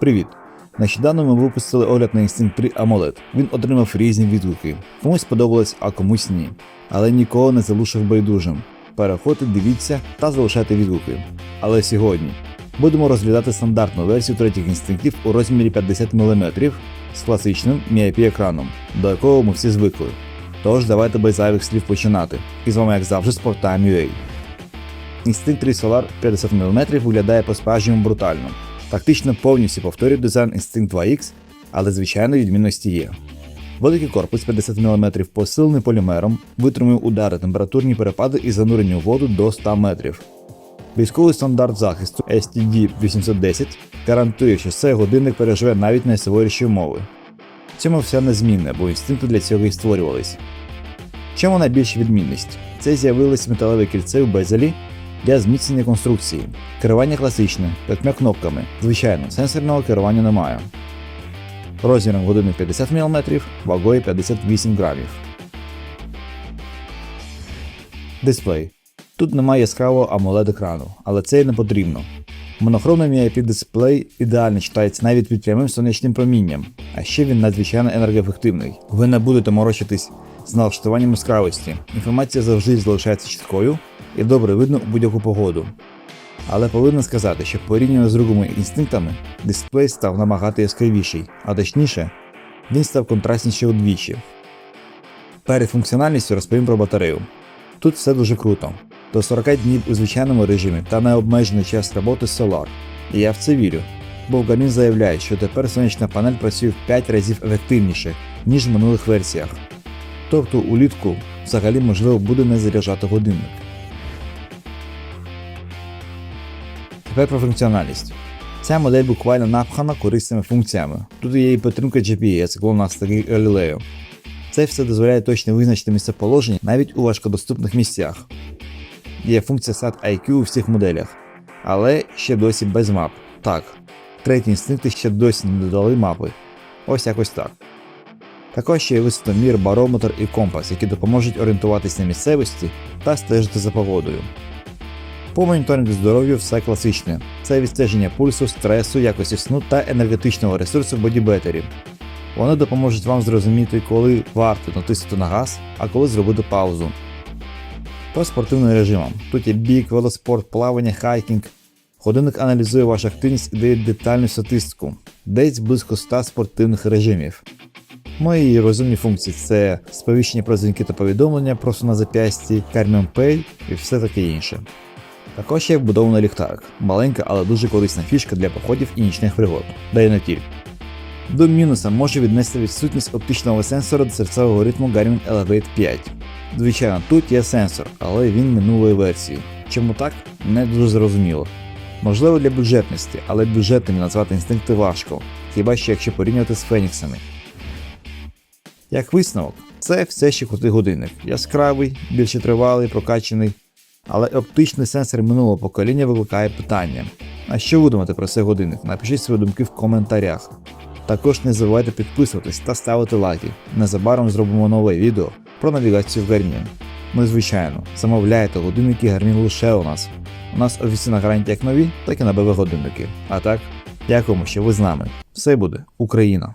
Привіт! Нещодавно ми випустили огляд на Instinct 3 AMOLED. Він отримав різні відгуки. Комусь сподобалось, а комусь ні. Але нікого не залишив байдужим. Переходьте, дивіться та залишайте відгуки. Але сьогодні будемо розглядати стандартну версію третіх інстинктів у розмірі 50 мм з класичним MIP екраном, до якого ми всі звикли. Тож давайте без зайвих слів починати. І з вами, як завжди, Sporttime.ua. Instinct 3 Solar 50 мм виглядає по-справжньому брутально. Практично повністю повторює дизайн Instinct 2X, але звичайно відмінності є. Великий корпус 50 мм посилений полімером, витримує удари, температурні перепади і занурення у воду до 100 метрів. Військовий стандарт захисту STD 810 гарантує, що цей годинник переживе навіть найсуворіші умови. В цьому все незмінне, бо інстинкти для цього і створювались. Чому найбільша відмінність? Це з'явилось металеве кільце в безелі для зміцнення конструкції. Керування класичне, п'ятьма кнопками. Звичайно, сенсорного керування немає. Розміром години 50 мм, вагою 58 грамів. Дисплей. Тут немає яскравого AMOLED екрану, але це і не потрібно. Монохромний MIP дисплей ідеально читається навіть під прямим сонячним промінням, а ще він надзвичайно енергоефективний. Ви не будете морочитись з налаштуванням яскравості. Інформація завжди залишається чіткою і добре видно у будь-яку погоду. Але повинен сказати, що порівняно з другими інстинктами дисплей став набагато яскравіший, а точніше, він став контрастніший удвічі. Перед функціональністю розповім про батарею. Тут все дуже круто. До 40 днів у звичайному режимі та необмежений час роботи Solar. І я в це вірю, бо Garmin заявляє, що тепер сонячна панель працює в 5 разів ефективніше, ніж в минулих версіях. Тобто улітку взагалі можливо буде не заряджати годинник. Тепер про функціональність. Ця модель буквально напхана корисними функціями. Тут є і підтримка GPS, GLONASS та Galileo. Це все дозволяє точно визначити місцеположення навіть у важкодоступних місцях. Є функція SAT IQ у всіх моделях, але ще досі без мап. Так, треті інстинкти ще досі не додали мапи. Ось якось так. Також є висотомір, барометр і компас, які допоможуть орієнтуватись на місцевості та стежити за погодою. По моніторингу здоров'я все класичне. Це відстеження пульсу, стресу, якості сну та енергетичного ресурсу в бодібетері. Вони допоможуть вам зрозуміти, коли варто натиснути на газ, а коли зробити паузу. По спортивним режимам. Тут є біг, велоспорт, плавання, хайкінг. Годинник аналізує вашу активність і дає детальну статистику, десь близько 100 спортивних режимів. Мої розумні функції це сповіщення про дзвінки та повідомлення просто на зап'ясті, Pay і все таке інше. Також є вбудований ліхтарик, маленька, але дуже корисна фішка для походів і нічних пригод, да й не тільки. До мінуса може віднести відсутність оптичного сенсора до серцевого ритму Garmin Elevate 5. Звичайно, тут є сенсор, але він минулої версії. Чому так? Не дуже зрозуміло. Можливо для бюджетності, але бюджетними назвати інстинкти важко, хіба що якщо порівнювати з Феніксами. Як висновок, це все ще крутий годинник. Яскравий, більше тривалий, прокачаний. Але оптичний сенсор минулого покоління викликає питання. А що ви думаєте про цей годинник? Напишіть свої думки в коментарях. Також не забувайте підписуватись та ставити лайки. Незабаром зробимо нове відео про навігацію в Garmin. Ну і звичайно, замовляйте годинники Garmin лише у нас. У нас офіційна гарантія як нові, так і на БВ годинники. А так, дякуємо, що ви з нами. Все буде Україна!